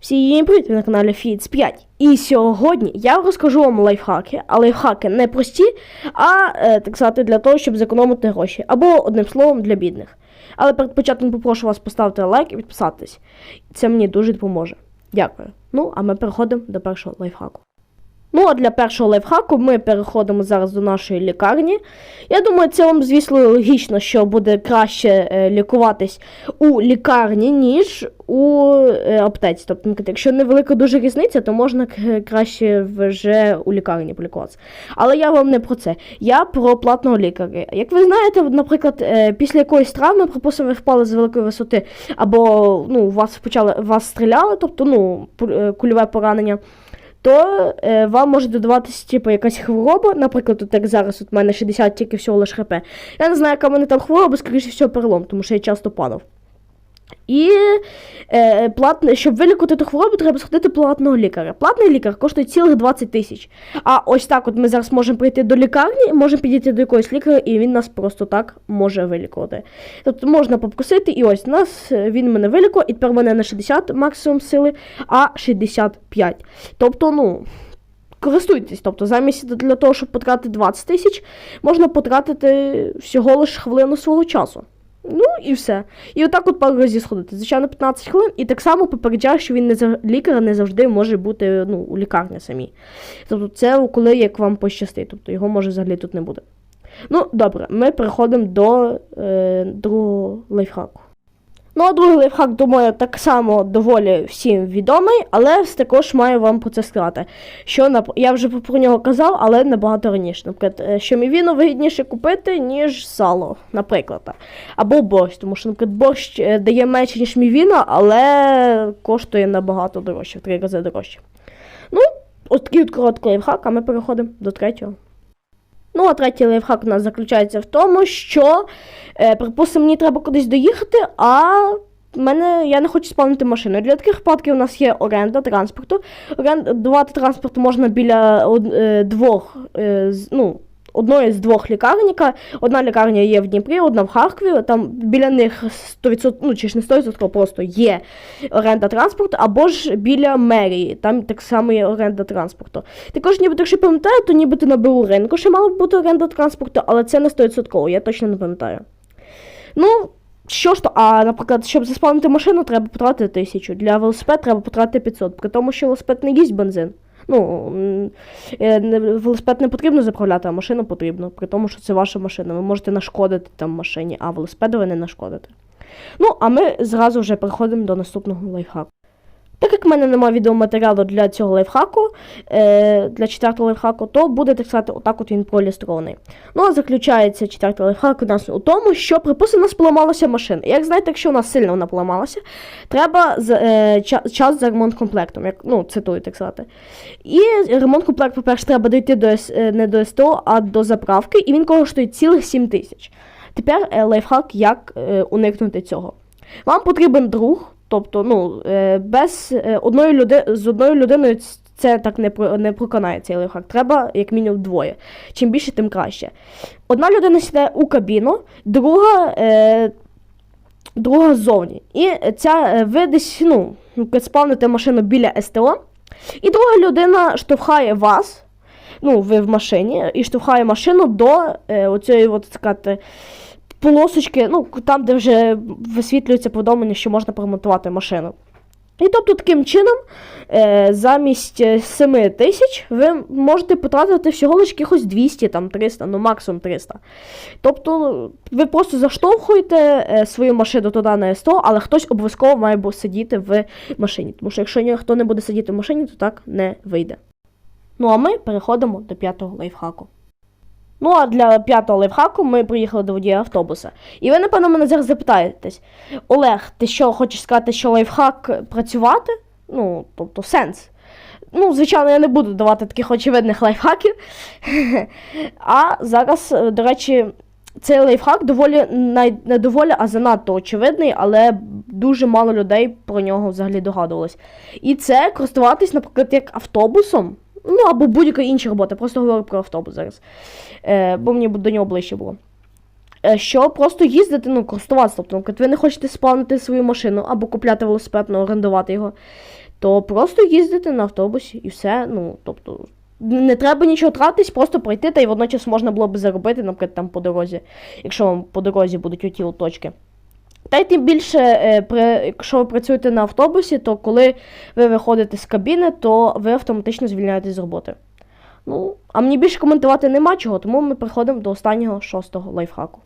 Всім привіт, ви на каналі Фіц 5. І сьогодні я розкажу вам лайфхаки, а лайфхаки не прості, а е, так сказати, для того, щоб зекономити гроші. Або одним словом для бідних. Але перед початком попрошу вас поставити лайк і підписатись. Це мені дуже допоможе. Дякую. Ну, а ми переходимо до першого лайфхаку. Ну, а для першого лайфхаку ми переходимо зараз до нашої лікарні. Я думаю, це вам, звісно, логічно, що буде краще е, лікуватись у лікарні, ніж у е, аптеці. Тобто, якщо невелика дуже різниця, то можна краще вже у лікарні полікуватися. Але я вам не про це. Я про платного лікаря. Як ви знаєте, наприклад, е, після якоїсь травми, припустимо, ви впали з великої висоти, або ну, вас почали вас стріляли, тобто ну, кульове поранення то е, вам може додаватися типу, якась хвороба, наприклад, от як зараз от мене 60 тільки всього лише хп. Я не знаю, яка в мене там хвороба, скоріше всього перелом, тому що я часто падав. І е, платне, щоб вилікувати ту хворобу, треба сходити платного лікаря. Платний лікар коштує цілих 20 тисяч. А ось так от ми зараз можемо прийти до лікарні, можемо підійти до якогось лікаря, і він нас просто так може вилікувати. Тобто можна попросити, і ось нас е, він мене вилікував, і тепер мене не 60 максимум сили, а 65. Тобто, ну. Користуйтесь, тобто замість для того, щоб потратити 20 тисяч, можна потратити всього лише хвилину свого часу. Ну і все. І отак от пару разів сходити. Звичайно, 15 хвилин, і так само попереджаю, що він не зав... лікар не завжди може бути ну, у лікарні самій. Тобто це коли як вам пощастить, тобто його може взагалі тут не буде. Ну, добре, ми переходимо до е, другого лайфхаку. Ну, а другий лайфхак, думаю, так само доволі всім відомий, але також маю вам про це сказати. Що я вже про нього казав, але набагато раніше. Наприклад, е, що мівіно вигідніше купити, ніж сало, наприклад. Або борщ, тому що, наприклад, борщ е, дає менше, ніж мівіно, але коштує набагато дорожче, в три рази дорожче. Ну, ось такий от короткий лайфхак, а ми переходимо до третього. Ну, а третій лайфхак у нас заключається в тому, що, е, припустимо, мені треба кудись доїхати, а мене я не хочу спавнити машину. Для таких випадків у нас є оренда транспорту. Орендувати транспорт можна біля е, двох, е, ну, одної з двох лікарень. яка- Одна лікарня є в Дніпрі, одна в Харкові. Там біля них 100%, ну чи ж не 100%, просто є оренда транспорту, або ж біля мерії, там так само є оренда транспорту. Також, ніби, якщо пам'ятаю, то нібито на БУ ринку ще мала б бути оренда транспорту, але це не 100%, я точно не пам'ятаю. Ну, що ж то, а, наприклад, щоб заспавнити машину, треба потратити тисячу. Для велосипеда треба потратити 500, при тому, що велосипед не їсть бензин. Ну, е, велосипед не потрібно заправляти, а машину потрібно, при тому, що це ваша машина. Ви можете нашкодити там машині, а велосипеду ви не нашкодите. Ну, а ми зразу вже переходимо до наступного лайфхаку. Так як в мене немає відеоматеріалу для цього лайфхаку, е, для четвертого лайфхаку, то буде, так сказати, отак от він проілюстрований. Ну, а заключається четвертий лайфхак у нас у тому, що, припустимо, у нас поламалася машина. Як знаєте, якщо у нас сильно вона поламалася, треба е, ча- час за ремонт комплектом, як, ну, цитую, так сказати. І ремонт комплект, по-перше, треба дойти до е, не до СТО, а до заправки, і він коштує цілих 7 тисяч. Тепер лайфхак, як уникнути цього. Вам потрібен друг, тобто, ну, е, без е, одної люди, з одною людиною це так не, не проконає цей лайфхак. Треба як мінімум двоє. Чим більше, тим краще. Одна людина сідає у кабіну, друга. Е, Друга ззовні. І ця е, ви десь, ну, спавните машину біля СТО, і друга людина штовхає вас, ну, ви в машині, і штовхає машину до е, оцієї, от, сказати, полосочки, ну, там, де вже висвітлюється повідомлення, що можна поремонтувати машину. І тобто таким чином, е, замість е, 7 тисяч ви можете потратити всього лише якихось 200, там 300, ну максимум 300. Тобто ви просто заштовхуєте е, свою машину туди на СТО, але хтось обов'язково має сидіти в машині. Тому що якщо ніхто не буде сидіти в машині, то так не вийде. Ну а ми переходимо до п'ятого лайфхаку. Ну, а для п'ятого лайфхаку ми приїхали до водія автобуса. І ви, напевно, мене зараз запитаєтесь: Олег, ти що, хочеш сказати, що лайфхак працювати? Ну, тобто сенс. Ну, звичайно, я не буду давати таких очевидних лайфхаків. А зараз, е, до речі, цей лайфхак доволі не доволі, а занадто очевидний, але дуже мало людей про нього взагалі догадувалось. І це користуватись, наприклад, як автобусом. Ну, або будь-яка інша робота, просто говорю про автобус зараз. Е, бо мені до нього ближче було. Е, що просто їздити, ну, користуватися. Тобто, наприклад, ви не хочете спавнити свою машину або купляти велосипед, ну, орендувати його. то просто їздити на автобусі і все. Ну, тобто, не треба нічого тратитись, просто пройти, та й водночас можна було б заробити, наприклад, там по дорозі, якщо вам по дорозі будуть оті от точки. Та й тим більше, е, якщо ви працюєте на автобусі, то коли ви виходите з кабіни, то ви автоматично звільняєтесь з роботи. Ну, а мені більше коментувати нема чого, тому ми приходимо до останнього шостого лайфхаку.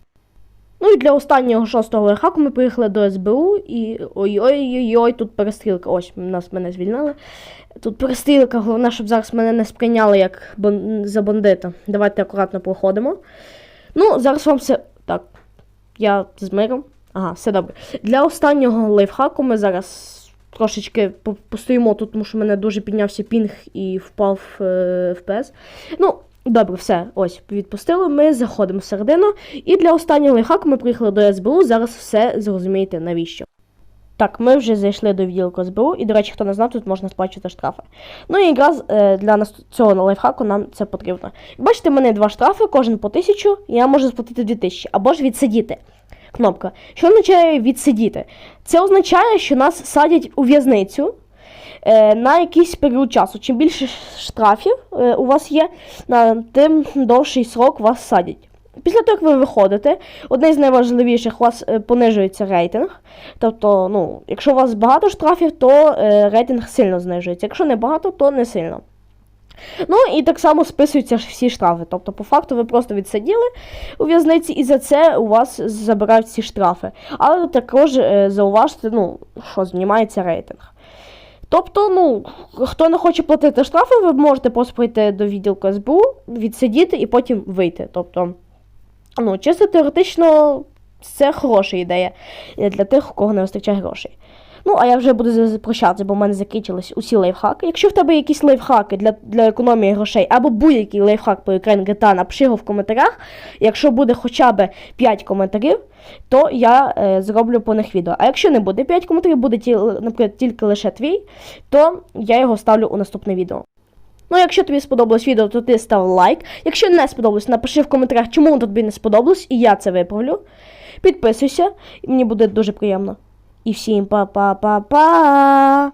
Ну і для останнього шостого лайфхаку ми приїхали до СБУ і ой-ой-ой, тут перестрілка. Ось нас мене звільнили. Тут перестрілка, головне, щоб зараз мене не сприйняли як бан... за бандита. Давайте акуратно проходимо. Ну, зараз вам все. Так, я з миром. Ага, все добре. Для останнього лайфхаку ми зараз трошечки постоїмо тут, тому що в мене дуже піднявся пінг і впав е, FPS. Ну, добре, все, ось, відпустили. Ми заходимо всередину. І для останнього лайфхаку ми приїхали до СБУ. Зараз все зрозумієте навіщо. Так, ми вже зайшли до відділку СБУ, і, до речі, хто не знав, тут можна сплачувати штрафи. Ну і якраз е, для нас цього лайфхаку нам це потрібно. Бачите, в мене два штрафи, кожен по тисячу, і я можу сплатити 2000, або ж відсидіти. Кнопка. Що означає відсидіти? Це означає, що нас садять у в'язницю е, на якийсь період часу. Чим більше штрафів е, у вас є, на, тим довший срок вас садять. Після того, як ви виходите, одне з найважливіших у вас е, понижується рейтинг. Тобто, ну, якщо у вас багато штрафів, то е, рейтинг сильно знижується. Якщо не багато, то не сильно. Ну і так само списуються ж всі штрафи. Тобто, по факту, ви просто відсиділи у в'язниці, і за це у вас забирають всі штрафи. Але також е, зауважте, ну, що знімається рейтинг. Тобто, ну, хто не хоче платити штрафи, ви можете просто прийти до відділку СБУ, відсидіти і потім вийти. Тобто, ну, чисто теоретично, це хороша ідея для тих, у кого не вистачає грошей. Ну, а я вже буду прощатися, бо в мене закінчились усі лайфхаки. Якщо в тебе якісь лайфхаки для, для економії грошей або будь-який лайфхак по екрані GTA, напиши його в коментарях. Якщо буде хоча б 5 коментарів, то я е, зроблю по них відео. А якщо не буде 5 коментарів, буде ті, наприклад, тільки лише твій, то я його ставлю у наступне відео. Ну, якщо тобі сподобалось відео, то ти став лайк. Якщо не сподобалось, напиши в коментарях, чому тобі не сподобалось, і я це виправлю. Підписуйся, і мені буде дуже приємно. І всім па-па-па-па!